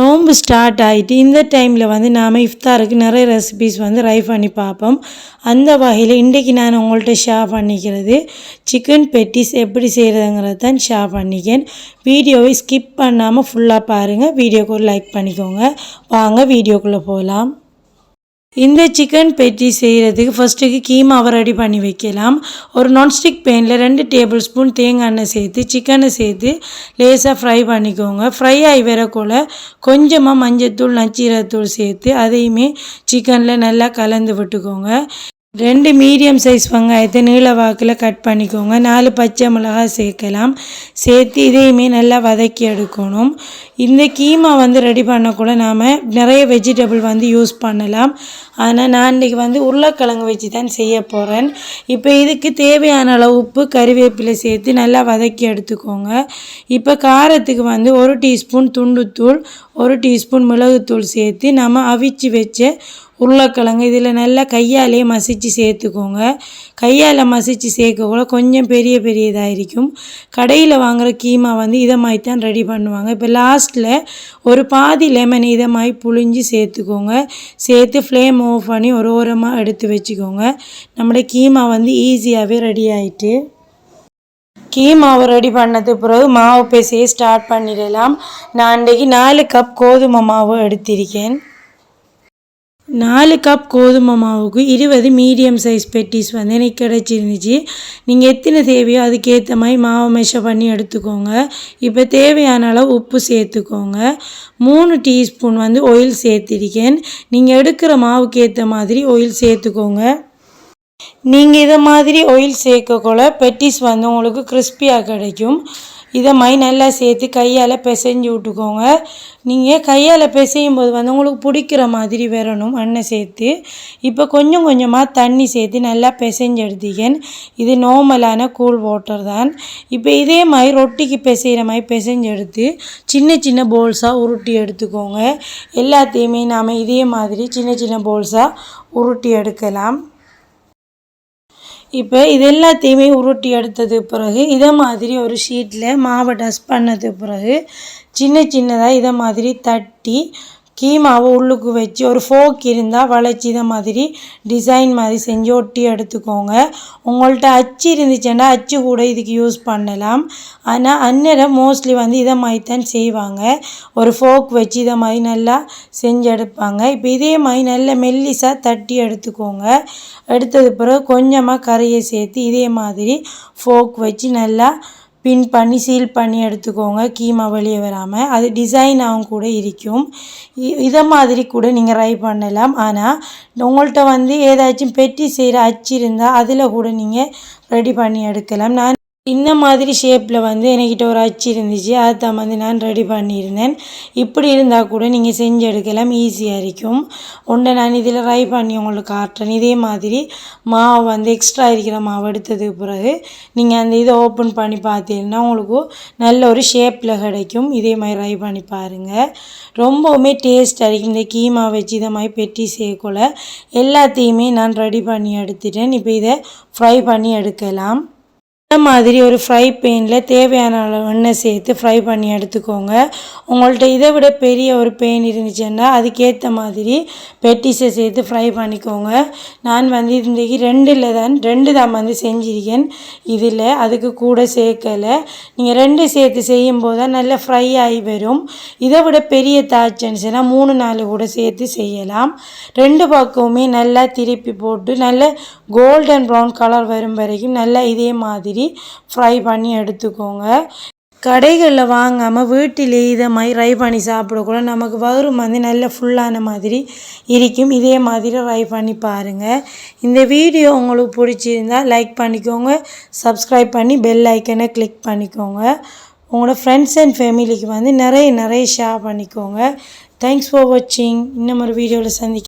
நோம்பு ஸ்டார்ட் ஆகிட்டு இந்த டைமில் வந்து நாம் இஃப்தாருக்கு நிறைய ரெசிபிஸ் வந்து ட்ரை பண்ணி பார்ப்போம். அந்த வகையில் இன்றைக்கி நான் உங்கள்கிட்ட ஷேர் பண்ணிக்கிறது சிக்கன் பெட்டிஸ் எப்படி செய்கிறதுங்கிறத தான் ஷேர் பண்ணிக்கேன் வீடியோவை ஸ்கிப் பண்ணாமல் ஃபுல்லாக பாருங்கள் வீடியோக்கு ஒரு லைக் பண்ணிக்கோங்க. வாங்க வீடியோக்குள்ளே போகலாம். இந்த சிக்கன் பெட்டி செய்கிறதுக்கு ஃபஸ்ட்டுக்கு கீமாவை ரெடி பண்ணி வைக்கலாம். ஒரு நான்ஸ்டிக் பேனில் ரெண்டு டேபிள் ஸ்பூன் தேங்காய் எண்ணெய் சேர்த்து சிக்கனை சேர்த்து லேசாக ஃப்ரை பண்ணிக்கோங்க. ஃப்ரை ஆகி வரக்குள்ள கொஞ்சமாக மஞ்சத்தூள் நச்சீரத்தூள் சேர்த்து அதையுமே சிக்கனில் நல்லா கலந்து விட்டுக்கோங்க. ரெண்டு மீடியம் சைஸ் வெங்காயத்தை நீள வாக்கில் கட் பண்ணிக்கோங்க. நாலு பச்சை மிளகாய் சேர்க்கலாம். சேர்த்து இதையுமே நல்லா வதக்கி எடுக்கணும். இந்த கீமா வந்து ரெடி பண்ணக்கூட நாம் நிறைய வெஜிடபிள் வந்து யூஸ் பண்ணலாம். ஆனால் நான் இன்றைக்கி வந்து உருளைக்கிழங்கு வச்சு தான் செய்ய போகிறேன் இப்போ இதுக்கு தேவையான அளவு உப்பு கறிவேப்பிலை சேர்த்து நல்லா வதக்கி எடுத்துக்கோங்க. இப்போ காரத்துக்கு வந்து ஒரு டீஸ்பூன் துண்டுத்தூள் ஒரு டீஸ்பூன் மிளகுத்தூள் சேர்த்து நம்ம அவிச்சு வச்ச உருளைக்கிழங்கு இதில் நல்லா கையாலே மசித்து சேர்த்துக்கோங்க. கையால் மசித்து சேர்க்கக்குள்ள கொஞ்சம் பெரிய பெரிய இதாக இருக்கும் கடையில் வாங்குகிற கீமா வந்து இதை மாதிரி தான் ரெடி பண்ணுவாங்க. இப்போ லாஸ்ட்டில் ஒரு பாதி லெமன் இதை மாதிரி புழிஞ்சு சேர்த்துக்கோங்க. சேர்த்து ஃப்ளேம் ஆஃப் பண்ணி ஒரு ஓரமாக எடுத்து வச்சுக்கோங்க. நம்முடைய கீமா வந்து ஈஸியாகவே ரெடி ஆயிட்டு. கீமாவை ரெடி பண்ணது பிறகு மாவு பேசியை ஸ்டார்ட் பண்ணிடலாம். நான் அன்றைக்கி நாலு கப் கோதுமை மாவு எடுத்திருக்கேன். நாலு கப் கோதுமை மாவுக்கு இருபது மீடியம் சைஸ் பெட்டிஸ் வந்து எனக்கு கிடச்சிருந்துச்சு. நீங்கள் எத்தனை தேவையோ அதுக்கேற்ற மாதிரி மாவை மெஷர் பண்ணி எடுத்துக்கோங்க. இப்போ தேவையான அளவு உப்பு சேர்த்துக்கோங்க. மூணு டீஸ்பூன் வந்து ஆயில் சேர்த்திருக்கேன். நீங்கள் எடுக்கிற மாவுக்கு ஏற்ற மாதிரி ஆயில் சேர்த்துக்கோங்க. நீங்கள் இதை மாதிரி ஆயில் சேர்க்கக்குள்ள பெட்டிஸ் வந்து உங்களுக்கு கிறிஸ்பியாக கிடைக்கும். இதை மாதிரி நல்லா சேர்த்து கையால் பிசைஞ்சு விட்டுக்கோங்க. நீங்கள் கையால் பிசையும் போது வந்து உங்களுக்கு பிடிக்கிற மாதிரி வரணும் எண்ணெய் சேர்த்து. இப்போ கொஞ்சம் கொஞ்சமாக தண்ணி சேர்த்து நல்லா பிசைஞ்சு எடுத்திக்கன் இது நார்மலான கூல் வாட்டர் தான். இப்போ இதே மாதிரி ரொட்டிக்கு பிசைகிற மாதிரி பிசைஞ்சு எடுத்து சின்ன சின்ன போல்ஸாக உருட்டி எடுத்துக்கோங்க. எல்லாத்தையுமே நாம் இதே மாதிரி சின்ன சின்ன போல்ஸாக உருட்டி எடுக்கலாம். இப்போ இது எல்லாத்தையுமே உருட்டி எடுத்தது பிறகு இதை மாதிரி ஒரு ஷீட்டில் மாவை டஸ்ட் பண்ணது பிறகு சின்ன சின்னதாக இதை மாதிரி தட்டி கீமாவை உள்ளுக்கு வச்சு ஒரு ஃபோக் இருந்தால் வளைச்சி இதை மாதிரி டிசைன் மாதிரி செஞ்சு ஒட்டி எடுத்துக்கோங்க. உங்கள்கிட்ட அச்சு இருந்துச்சுன்னா அச்சு கூட இதுக்கு யூஸ் பண்ணலாம். ஆனால் அன்னரை மோஸ்ட்லி வந்து இதை மாதிரி தான் செய்வாங்க. ஒரு ஃபோக் வச்சு இதை மாதிரி நல்லா செஞ்சு எடுப்பாங்க. இப்போ இதே மாதிரி நல்ல மெல்லிசாக தட்டி எடுத்துக்கோங்க. எடுத்தது பிறகு கொஞ்சமாக கரையை சேர்த்து இதே மாதிரி ஃபோக் வச்சு நல்லா பின் பண்ணி சீல் பண்ணி எடுத்துக்கோங்க. கீமா வெளியே வராமல் அது டிசைனாகவும் கூட இருக்கும். இதை மாதிரி கூட நீங்கள் ட்ரை பண்ணலாம். ஆனால் உங்கள்கிட்ட வந்து ஏதாச்சும் பெட்டி செய்கிற அச்சு இருந்தால் அதில் கூட நீங்கள் ரெடி பண்ணி எடுக்கலாம். நான் இந்த மாதிரி ஷேப்பில் வந்து என்கிட்ட ஒரு அச்சு இருந்துச்சு. அதை தான் வந்து நான் ரெடி பண்ணியிருந்தேன். இப்படி இருந்தால் கூட நீங்கள் செஞ்சு எடுக்கலாம். ஈஸியாக இருக்கும். ஒன்றை நான் இதில் ட்ரை பண்ணி உங்களுக்கு காட்டுறேன். இதே மாதிரி மாவு வந்து எக்ஸ்ட்ரா இருக்கிற மாவு எடுத்ததுக்கு பிறகு நீங்கள் அந்த இதை ஓப்பன் பண்ணி பார்த்தீங்கன்னா உங்களுக்கு நல்ல ஒரு ஷேப்பில் கிடைக்கும். இதே மாதிரி ட்ரை பண்ணி பாருங்கள் ரொம்பவுமே டேஸ்ட்டாக இருக்கும் இந்த கீமா வச்சு இதை மாதிரி பெட்டி சேர்க்கல எல்லாத்தையுமே நான் ரெடி பண்ணி எடுத்துட்டேன். இப்போ இதை ஃப்ரை பண்ணி எடுக்கலாம். மாதிரி ஒரு ஃப்ரை பெயினில் தேவையான அளவு எண்ணெய் சேர்த்து ஃப்ரை பண்ணி எடுத்துக்கோங்க. உங்கள்கிட்ட இதை விட பெரிய ஒரு பெயின் இருந்துச்சுன்னா அதுக்கேற்ற மாதிரி பெட்டிஸை சேர்த்து ஃப்ரை பண்ணிக்கோங்க. நான் வந்து இன்றைக்கு ரெண்டில் தான் ரெண்டு தான் வந்து செஞ்சிருக்கேன். இதில் அதுக்கு கூட சேர்க்கலை. நீங்கள் ரெண்டு சேர்த்து செய்யும் போது தான் நல்லா ஃப்ரை ஆகி வரும். இதை விட பெரிய தாச்சன்ஸ்னா மூணு நாலு கூட சேர்த்து செய்யலாம். ரெண்டு பக்கமுமே நல்லா திருப்பி போட்டு நல்ல கோல்டன் ப்ரௌன் கலர் வரும் வரைக்கும் நல்லா இதே மாதிரி ஃப்ரை பண்ணி எடுத்துக்கோங்க. கடைகளில் வாங்காமல் வீட்டிலே இதை மாதிரி ட்ரை பண்ணி சாப்பிடக்கூட நமக்கு வரும் வந்து நல்ல ஃபுல்லான மாதிரி இருக்கும். இதே மாதிரி ட்ரை பண்ணி பாருங்கள் இந்த வீடியோ உங்களுக்கு பிடிச்சிருந்தால் லைக் பண்ணிக்கோங்க. சப்ஸ்கிரைப் பண்ணி பெல் ஐக்கனை கிளிக் பண்ணிக்கோங்க. உங்களோட ஃப்ரெண்ட்ஸ் அண்ட் ஃபேமிலிக்கு வந்து நிறைய நிறைய ஷேர் பண்ணிக்கோங்க. தேங்க்ஸ் ஃபார் வாட்சிங் இன்னும் ஒரு வீடியோவில் சந்திக்க